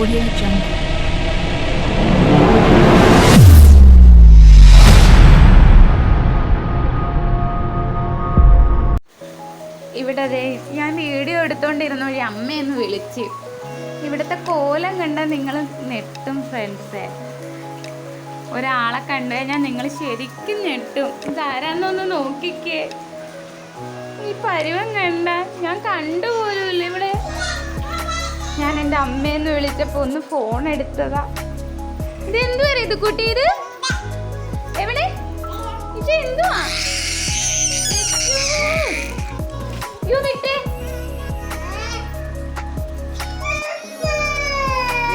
Audio Jungle. ഇവിടെ ഞാൻ video എടുത്തോണ്ടിരുന്ന ഒരു അമ്മയെന്ന് വിളിച്ച്. ഇവിടുത്തെ കോലം കണ്ടാൽ നിങ്ങൾ നെട്ടും ഫ്രണ്ട്സേ ഒരാളെ കണ്ടു ഞാൻ നിങ്ങൾ ശരിക്കും ഞെട്ടും ഇതാരാന്നൊന്ന് നോക്കിക്കേ. ഈ പരുവം കണ്ട ഞാൻ കണ്ടുപോലുമില്ല ഇവിടെ. ഞാൻ എന്റെ അമ്മയെന്ന് വിളിച്ചപ്പോൾ ഒന്ന് ഫോൺ എടുത്തതാ. ഇത് എന്തുവരെ ഇത്? കുട്ടി ഇത് എവിടെ? എന്തുവാ.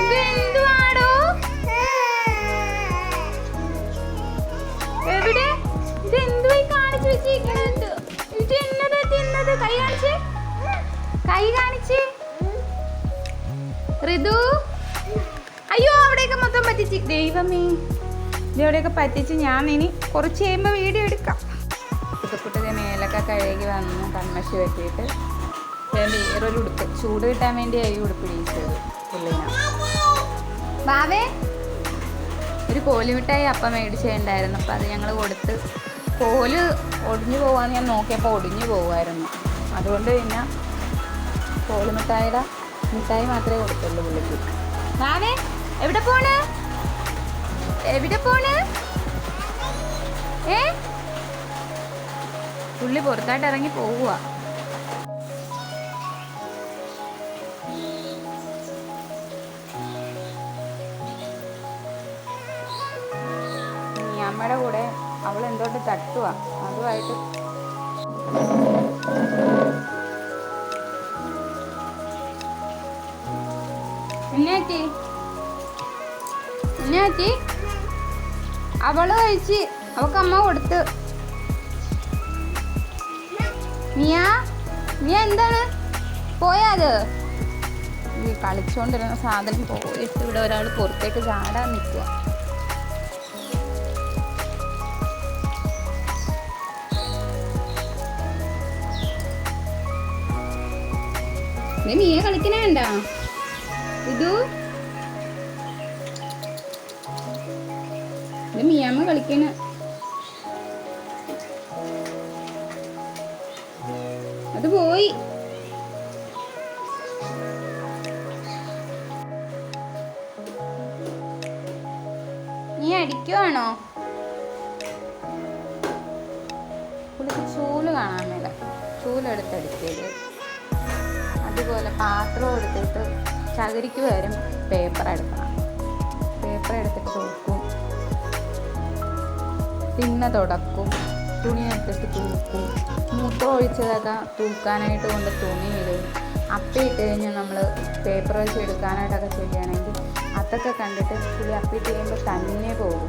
ഇത് എന്തുവാടോ? ഋതു അയ്യോ അവിടെയൊക്കെ മൊത്തം പറ്റിച്ച്. ദൈവമേ. ഇതവിടെയൊക്കെ പറ്റിച്ച് ഞാൻ ഇനി കുറച്ച് കഴിയുമ്പോൾ വീഡിയോ എടുക്കാം. കുട്ടക്കുട്ടത് മേലൊക്കെ കഴുകി വന്ന് കൺമഷി വെട്ടിയിട്ട് ഞാൻ വേറൊരു ഉടുപ്പ് ചൂട് കിട്ടാൻ വേണ്ടിയായി ഉടുപ്പ് ബാവേ ഒരു കോലുമിഠായി അപ്പം മേടിച്ചിട്ടുണ്ടായിരുന്നു അപ്പം അത് ഞങ്ങൾ കൊടുത്ത് കോൽ ഒടിഞ്ഞു പോകാമെന്ന് ഞാൻ നോക്കിയപ്പോൾ ഒടിഞ്ഞു പോകുമായിരുന്നു അതുകൊണ്ട് പിന്നെ കോലുമിഠായിയുടെ മിഠായി മാത്രമേ കൊടുത്തുള്ളൂ പുള്ളിക്ക്. ബാവേ എവിടെ പോണ്? എവിടെ പോണ്? ഏ? പുള്ളി പുറത്തായിട്ട് ഇറങ്ങി പോവുക അമ്മയുടെ കൂടെ അവൾ തട്ടുക അതുമായിട്ട് എന്നാറ്റി എന്നാറ്റി അവൾ കഴിച്ച് അവക്ക് അമ്മ കൊടുത്തു. നീയാ നീ എന്താണ്? പോയാത് ഈ കളിച്ചോണ്ടിരുന്ന സാധനം പോയിട്ട് ഇവിടെ ഒരാൾ പുറത്തേക്ക് ചാടാൻ നിൽക്കുക നീ മീയെ കളിക്കണേണ്ട ഇതു. ഇത് മിയാമ്മ കളിക്കണ. അത് പോയി. നീ അടിക്കുവാണോ? പുള്ളിക്ക് ചൂൽ കാണാൻ മേല. ചൂലെടുത്തടിക്കൽ അതുപോലെ പാത്രം എടുത്തിട്ട് ചകിരിക്ക് പകരം പേപ്പർ എടുക്കണം. പേപ്പർ എടുത്തിട്ട് തൂക്കും. തിണ്ണ തുടക്കും. തുണി എടുത്തിട്ട് തൂക്കും. മൂത്രം ഒഴിച്ചതൊക്കെ തൂക്കാനായിട്ട് കൊണ്ട് തുണിയിടും അപ്പിയിട്ട് കഴിഞ്ഞാൽ നമ്മൾ പേപ്പർ വെച്ച് എടുക്കാനായിട്ടൊക്കെ ചെയ്യുകയാണെങ്കിൽ അതൊക്കെ കണ്ടിട്ട് പുള്ളി അപ്പിയിട്ട് കഴിയുമ്പോൾ തന്നെ പോകും.